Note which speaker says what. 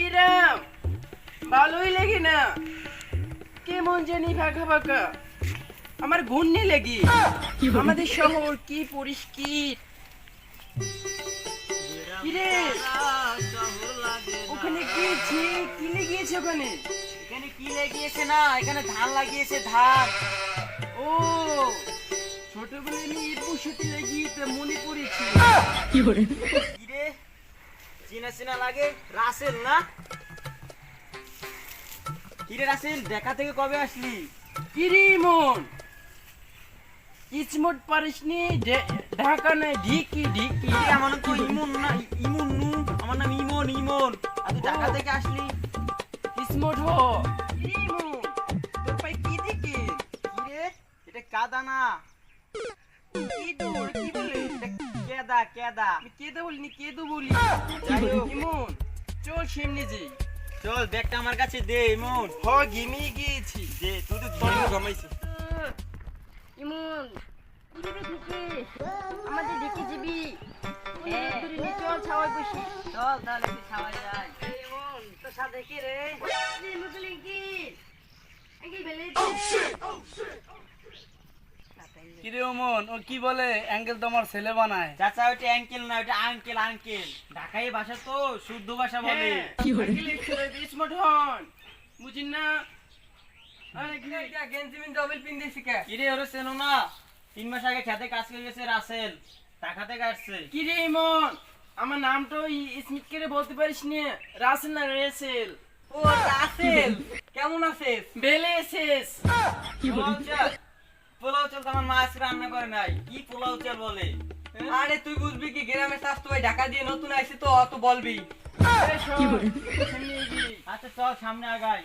Speaker 1: কিরাম? ভালোই লাগে না। কেমন জানি ফাঁকা ফাঁকা আমার ঘূর্ণি লেগে। আমাদের শহর কি পরিষ্কার কিরে? ওখানে গিয়েছে কি লেগিয়েছে ওখানে?
Speaker 2: এখানে কি লাগিয়েছে না? এখানে ধান লাগিয়েছে ধান।
Speaker 1: ও ছোটবেলায় আমি এই বসতে লাগিয়ে মনে পড়েছে।
Speaker 2: কি রে চিনা চিনা লাগে রাসেল না? কি রে রাসেল দেখা থেকে কবে আসলি?
Speaker 1: কিরে মন কিসমট পারিসনি ঢাকা নাই ঢিকি ঢিকি।
Speaker 2: আমার তো ইমন না ইমন নু। আমার নাম ইমন ইমন। আর তুই ঢাকা থেকে আসলি?
Speaker 1: কিসমট হ। কিরে মন তোর পায়ে কি দিকে
Speaker 2: কি রে এটা কাদা না
Speaker 1: কি
Speaker 2: কেদা?
Speaker 1: আমি কেদে বলিনি কেদু বলি।
Speaker 2: যাই হোক।
Speaker 1: ইমন চল সামনে যাই।
Speaker 2: চল ব্যাগটা আমার কাছে দে ইমন।
Speaker 1: হ ঘেমে গিয়েছি।
Speaker 2: দে তুই তো ধরে ঘামাইছিস
Speaker 3: ইমন আমাদের দেখে যাবি। চল ছাওয়াই বসি।
Speaker 2: চল তাহলে তুই খাওয়া যায় ইমন তোর সাথে কি রে
Speaker 3: রে মুসলিম কি আঙ্কেল বেলে
Speaker 4: কিরে ওমন ও কি বলে? অ্যাঙ্গেল তোমার ছেলে বানায়।
Speaker 2: চাচা ওটা অ্যাঙ্কেল না ওটা আঙ্কেল আঙ্কেল। ঢাকাই ভাষা তো শুদ্ধ ভাষা বলে।
Speaker 1: হ্যাঁ। আঙ্কেল ছেলে স্মার্ট হন। বুঝিন না? আরে কি গেঞ্জি মিন ডবল পিন দিছি কে?
Speaker 2: কিরে ওরে চেনো না? তিন মাস আগে খেতে কাজ করে গেছে রাসেল। ঢাকা থেকে আসছে।
Speaker 1: কি রে ইমন? আমার নামটা স্মিথ করে বলতে পারিস নে? রাসেল না রেসেল?
Speaker 2: ও রাসেল। কেমন আছিস?
Speaker 1: বেলে শেষ
Speaker 2: পোলাও চাল পোলাও চাল তো আমার মা আজকে রান্না করে নাই। কি পোলাও চাল বলে?
Speaker 5: আরে তুই বুঝবি কি গ্রামের স্বাস্থ্য ভাই ঢাকা দিয়ে নতুন আইসি তো অত বলবি।
Speaker 2: আচ্ছা চল সামনে আগাই।